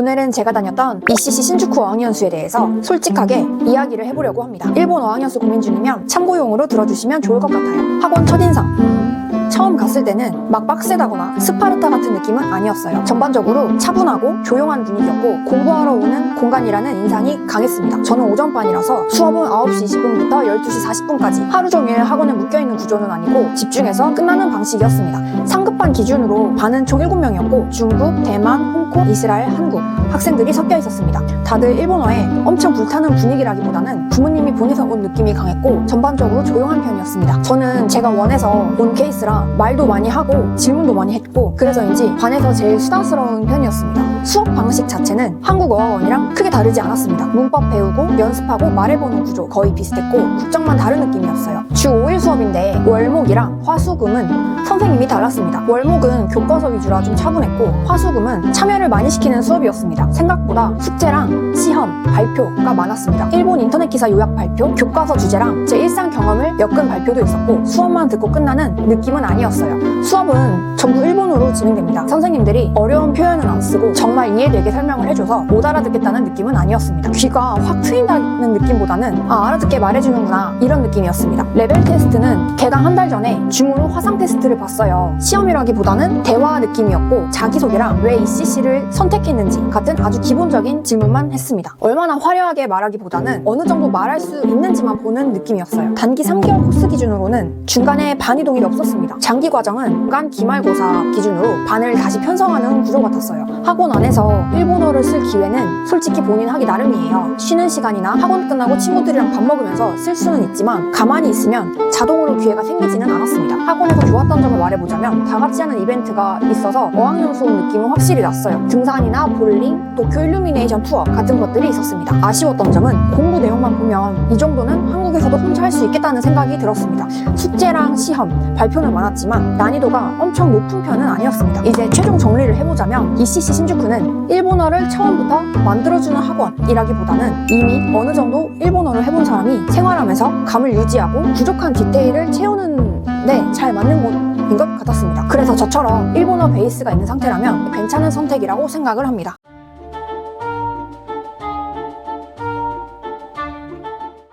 오늘은 제가 다녔던 ECC 신주쿠 어학연수에 대해서 솔직하게 이야기를 해보려고 합니다. 일본 어학연수 고민 중이면 참고용으로 들어주시면 좋을 것 같아요. 학원 첫인상. 처음 갔을 때는 막 빡세다거나 스파르타 같은 느낌은 아니었어요. 전반적으로 차분하고 조용한 분위기였고 공부하러 오는 공간이라는 인상이 강했습니다. 저는 오전반이라서 수업은 9시 20분부터 12시 40분까지 하루 종일 학원에 묶여있는 구조는 아니고 집중해서 끝나는 방식이었습니다. 상급반 기준으로 반은 총 7명이었고 중국, 대만, 홍콩, 이스라엘, 한국 학생들이 섞여 있었습니다. 다들 일본어에 엄청 불타는 분위기라기보다는 부모님이 보내서 온 느낌이 강했고 전반적으로 조용한 편이었습니다. 저는 제가 원해서 온 케이스라 말도 많이 하고 질문도 많이 했고 그래서인지 반에서 제일 수다스러운 편이었습니다. 수업 방식 자체는 한국 어학원이랑 크게 다르지 않았습니다. 문법 배우고 연습하고 말해보는 구조 거의 비슷했고 국정만 다른 느낌이었어요. 주 5일 수업인데 월목이랑 화수금은 선생님이 달랐습니다. 월목은 교과서 위주라 좀 차분했고 화수금은 참여를 많이 시키는 수업이었습니다. 생각보다 숙제랑 시험, 발표가 많았습니다. 일본 인터넷 기사 요약 발표, 교과서 주제랑 제 일상 경험을 엮은 발표도 있었고 수업만 듣고 끝나는 느낌은 아니었어요. 수업은 전부 일본어로 진행됩니다. 선생님들이 어려운 표현은 안 쓰고 정말 이해되게 설명을 해줘서 못 알아듣겠다는 느낌은 아니었습니다. 귀가 확 트인다는 느낌보다는 아 알아듣게 말해주는구나 이런 느낌이었습니다. 레벨 테스트는 개강 한 달 전에 줌으로 화상 테스트를 봤어요. 시험이라기보다는 대화 느낌이었고 자기소개랑 왜 ECC를 선택했는지 같은 아주 기본적인 질문만 했습니다. 얼마나 화려하게 말하기보다는 어느 정도 말할 수 있는지만 보는 느낌이었어요. 단기 3개월 코스 기준으로는 중간에 반 이동이 없었습니다. 장기 과정은 간 기말고사 기준으로 반을 다시 편성하는 구조 같았어요. 학원 안에서 일본어를 쓸 기회는 솔직히 본인 하기 나름이에요. 쉬는 시간이나 학원 끝나고 친구들이랑 밥 먹으면서 쓸 수는 있지만 가만히 있으면 자동으로 기회가 생기지는 않았습니다. 학원에서 좋았던 점을 말해보자면 다 같이 하는 이벤트가 있어서 어학연수 온 느낌은 확실히 났어요. 등산이나 볼링, 도쿄 일루미네이션 투어 같은 것들이 있었습니다. 아쉬웠던 점은 공부 내용만 보면 이 정도는 한국에서도 혼자 할 수 있겠다는 생각이 들었습니다. 숙제랑 시험, 발표는 많았지만 난이도가 엄청 높은 편은 아니었습니다. 이제 최종 정리를 해보자면 ECC 신주쿠는 일본어를 처음부터 만들어주는 학원이라기보다는 이미 어느 정도 일본어를 해본 사람이 생활하면서 감을 유지하고 부족한 디테일을 채우는 데 잘 맞는 곳 인 것 같았습니다. 그래서 저처럼 일본어 베이스가 있는 상태라면 괜찮은 선택이라고 생각을 합니다.